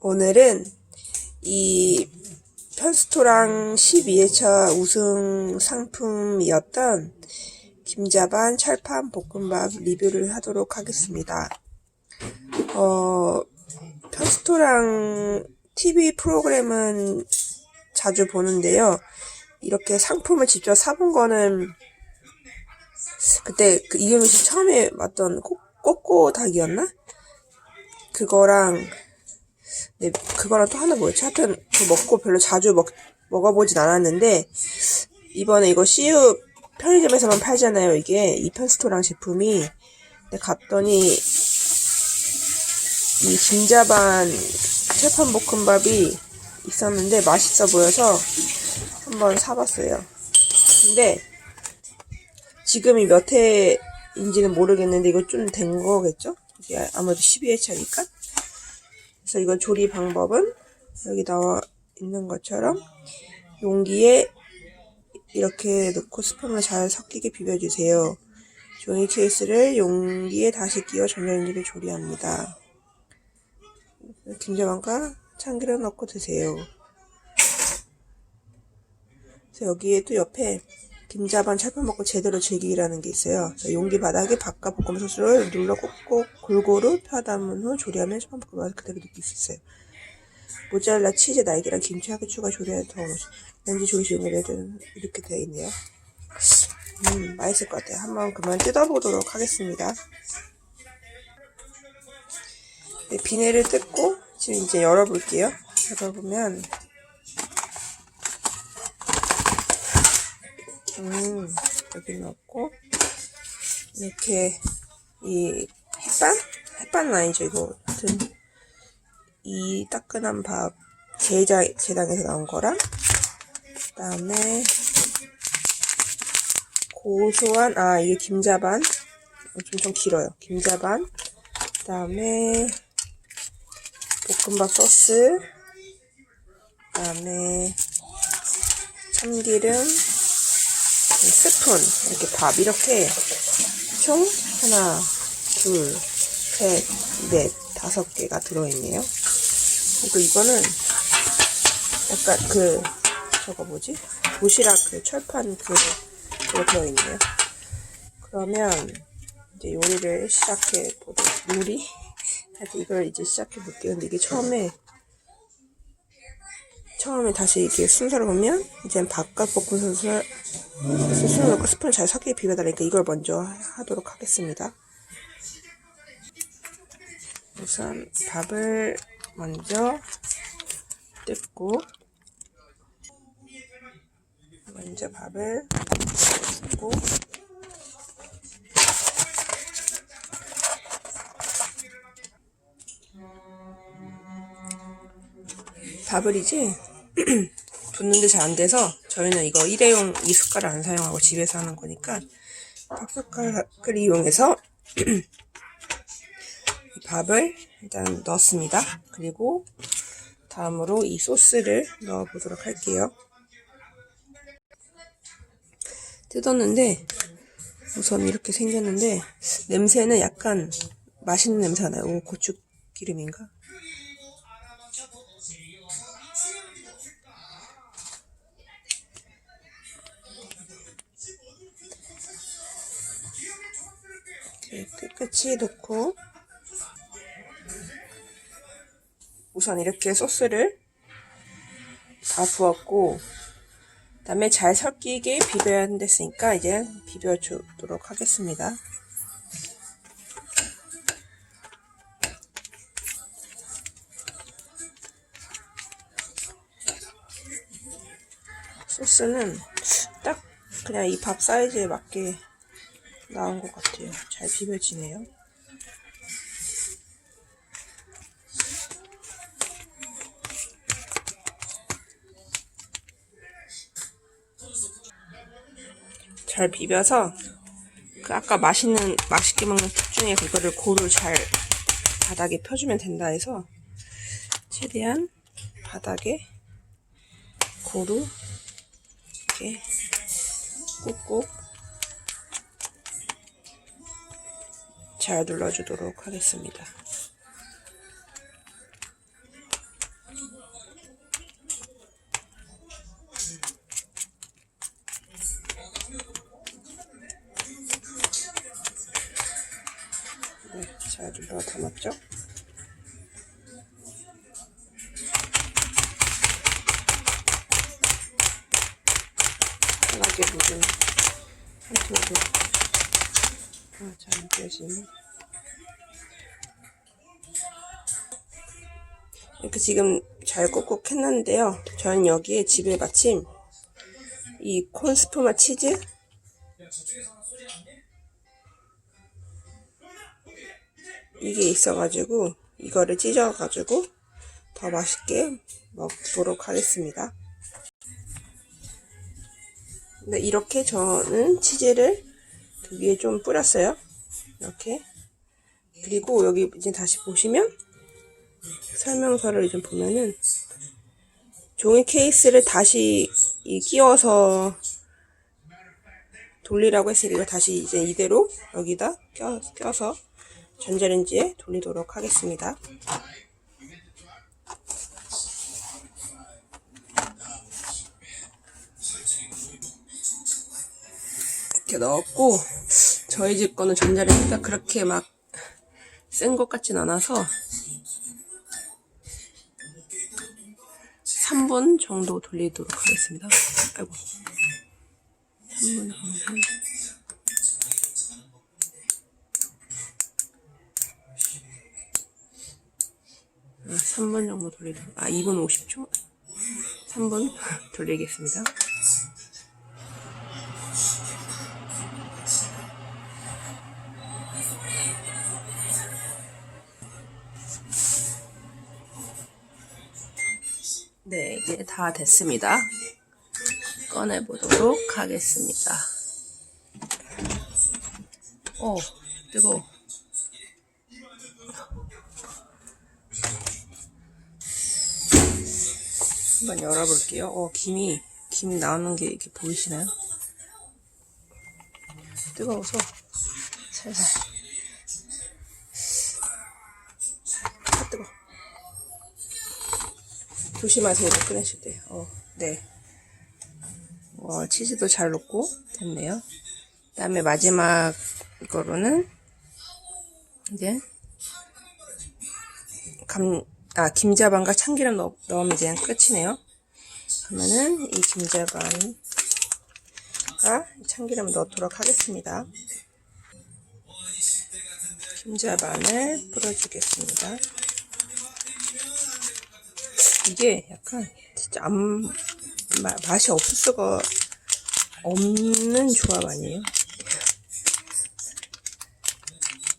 오늘은 이 편스토랑 12회차 우승 상품이었던 김자반 철판 볶음밥 리뷰를 하도록 하겠습니다. 어, 편스토랑 TV 프로그램은 자주 보는데요. 이렇게 상품을 직접 사본 거는 그때 그 이경규 씨 처음에 왔던 꼬- 꼬꼬 닭이었나? 그거랑 네, 그거랑 또 하나 뭐였지? 하여튼 그거 먹고 별로 자주 먹, 먹어보진 않았는데 이번에 이거 CU 편의점에서만 팔잖아요. 이게 이편스토랑 제품이 근데 갔더니 이 김자반 철판 볶음밥이 있었는데 맛있어 보여서 한번 사봤어요. 근데 지금이 몇 회인지는 모르겠는데 이거 좀 된 거겠죠? 이게 아무래도 12회차니까. 그래서 이거 조리 방법은 여기 나와 있는 것처럼 용기에 이렇게 넣고 스푼을 잘 섞이게 비벼주세요. 종이 케이스를 용기에 다시 끼워 전자레인지를 조리합니다. 김자반과 참기름 넣고 드세요. 그래서 여기에 또 옆에 김자반 철판 먹고 제대로 즐기라는 게 있어요. 용기 바닥에 밥과 볶음 소스를 눌러 꼭꼭 골고루 펴담은 후 조리하면 철판 볶음밥을 그대로 느낄 수 있어요. 모짜렐라, 치즈, 날계란, 김치, 하게 추가 조리에 더 렌즈 조리시 용기를 이렇게 되어 있네요. 음, 맛있을 것 같아요. 한번 그만 뜯어보도록 하겠습니다. 네, 비닐을 뜯고 지금 이제 열어볼게요. 열어보면 음, 여기 넣고 이렇게 이 햇반? 햇반은 아니죠. 이거 하여튼 이 따끈한 밥 제자, 제당에서 나온 거랑 그 다음에 고소한 아 이게 김자반? 좀 좀 길어요. 김자반. 그 다음에 볶음밥 소스. 그 다음에 참기름 스푼 이렇게 밥 이렇게 총 하나 둘 셋 넷 다섯 개가 들어있네요. 그리고 이거는 약간 그 저거 뭐지? 도시락 그 철판 그 그거 들어있네요. 그러면 이제 요리를 시작해 보도록 요리? 하여튼 이걸 이제 시작해 볼게요. 근데 이게 처음에 처음에 다시 이렇게 순서를 보면 이제 바깥 볶음 소스를 소스를 넣고 스푼을 잘 섞게 비벼달라니까 이걸 먼저 하도록 하겠습니다. 우선 밥을 먼저 뜯고 먼저 밥을 뜯고 밥을 이제 붓는데 잘 안 돼서 저희는 이거 일회용 이 숟갈을 안 사용하고 집에서 하는 거니까 밥 숟갈을 이용해서 이 밥을 일단 넣습니다. 그리고 다음으로 이 소스를 넣어 보도록 할게요. 뜯었는데 우선 이렇게 생겼는데 냄새는 약간 맛있는 냄새가 나요. 오, 고추기름인가? 깨끗이 넣고 우선 이렇게 소스를 다 부었고 그 다음에 잘 섞이게 비벼야 됐으니까 이제 비벼주도록 하겠습니다. 소스는 딱 그냥 이 밥 사이즈에 맞게 나온 것 같아요. 잘 비벼지네요. 잘 비벼서 그 아까 맛있는 맛있게 먹는 국 중에 그거를 고루 잘 바닥에 펴주면 된다 해서 최대한 바닥에 고루 이렇게 꾹꾹 잘 눌러주도록 하겠습니다. 네, 잘 눌러 담았죠? 편하게 묻은 상태로 아, 잘 느껴지는 이렇게 지금 잘 꾹꾹 했는데요. 저는 여기에 집에 마침 이 콘스프마 치즈 이게 있어가지고 이거를 찢어가지고 더 맛있게 먹도록 하겠습니다. 근데 이렇게 저는 치즈를 그 위에 좀 뿌렸어요. 이렇게 그리고 여기 이제 다시 보시면 설명서를 좀 보면은 종이 케이스를 다시 이 끼워서 돌리라고 했으니 이거 다시 이제 이대로 여기다 껴, 껴서 전자레인지에 돌리도록 하겠습니다. 이렇게 넣었고 저희 집 거는 전자레인지가 그렇게 막 센 것 같진 않아서 3분 정도 돌리도록 하겠습니다. 아이고. 3분 정도. 아, 3분 정도 돌리도록. 아, 2분 50초? 3분 돌리겠습니다. 네, 이제 다 됐습니다. 꺼내보도록 하겠습니다. 어, 뜨거워. 한번 열어볼게요. 어, 김이, 김이 나오는 게 이렇게 보이시나요? 뜨거워서 살살. 조심하세요. 꺼내실 때. 어, 네. 와, 치즈도 잘 녹고 됐네요. 그다음에 마지막 거로는 이제 감, 아, 김자반과 참기름 넣, 넣으면 이제 끝이네요. 그러면은 이 김자반과 참기름을 넣도록 하겠습니다. 김자반을 뿌려주겠습니다. 이게 약간 진짜 안 마, 맛이 없을 수가 없는 조합 아니에요?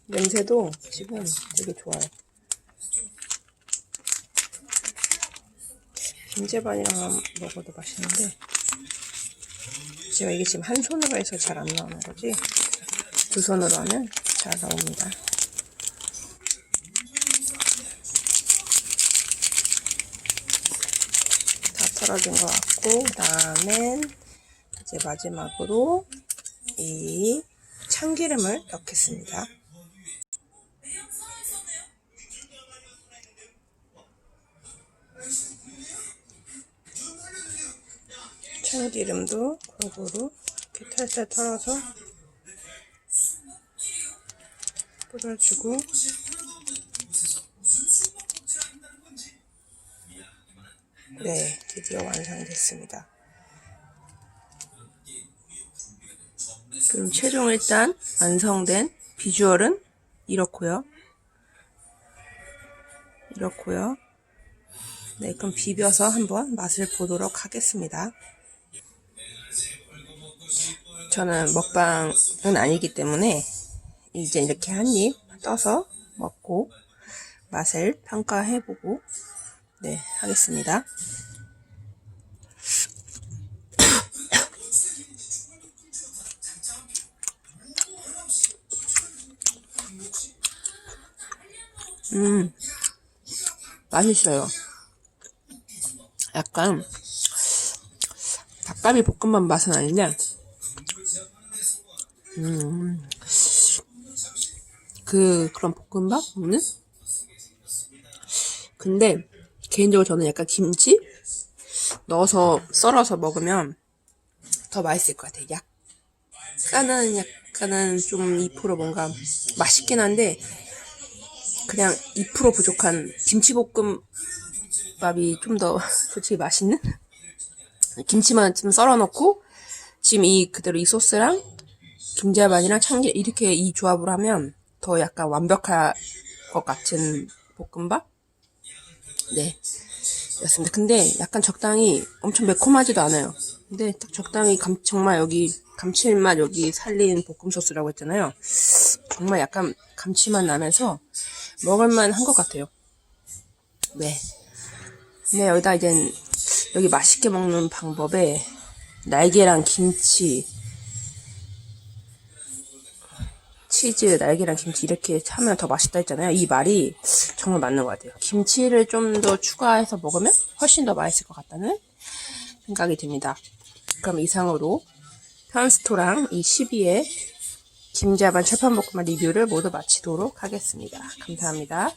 냄새도 지금 되게 좋아요. 김재반이랑 먹어도 맛있는데 제가 이게 지금 한 손으로 해서 잘 안 나오는 거지 두 손으로 하면 잘 나옵니다. 다 털어진 것 같고 그 다음엔 이제 마지막으로 이 참기름을 넣겠습니다. 참기름도 골고루 이렇게 탈탈 털어서 뿌려주고 네, 드디어 완성됐습니다. 그럼 최종 일단 완성된 비주얼은 이렇고요. 이렇고요. 네, 그럼 비벼서 한번 맛을 보도록 하겠습니다. 저는 먹방은 아니기 때문에 이제 이렇게 한 입 떠서 먹고 맛을 평가해보고 네 하겠습니다. 음 맛있어요. 약간 닭갈비 볶음밥 맛은 아닌데 음, 그 그런 볶음밥 먹는? 근데 개인적으로 저는 약간 김치 넣어서 썰어서 먹으면 더 맛있을 것 같아요. 약간은 약간은 좀 2% 뭔가 맛있긴 한데 그냥 2% 부족한 김치볶음밥이 좀 더 솔직히 맛있는? 김치만 좀 썰어 놓고 지금 이 그대로 이 소스랑 김자반이랑 참깨 이렇게 이 조합을 하면 더 약간 완벽할 것 같은 볶음밥? 네. 였습니다. 근데 약간 적당히 엄청 매콤하지도 않아요. 근데 딱 적당히 감, 정말 여기 감칠맛 여기 살린 볶음 소스라고 했잖아요. 정말 약간 감칠맛 나면서 먹을만 한 것 같아요. 네. 근데 여기다 이제 여기 맛있게 먹는 방법에 날계랑 김치, 치즈, 날계랑 김치 이렇게 하면 더 맛있다 했잖아요. 이 말이 정말 맞는 것 같아요. 김치를 좀 더 추가해서 먹으면 훨씬 더 맛있을 것 같다는 생각이 듭니다. 그럼 이상으로 편스토랑 이 12의 김자반 철판볶음밥 리뷰를 모두 마치도록 하겠습니다. 감사합니다.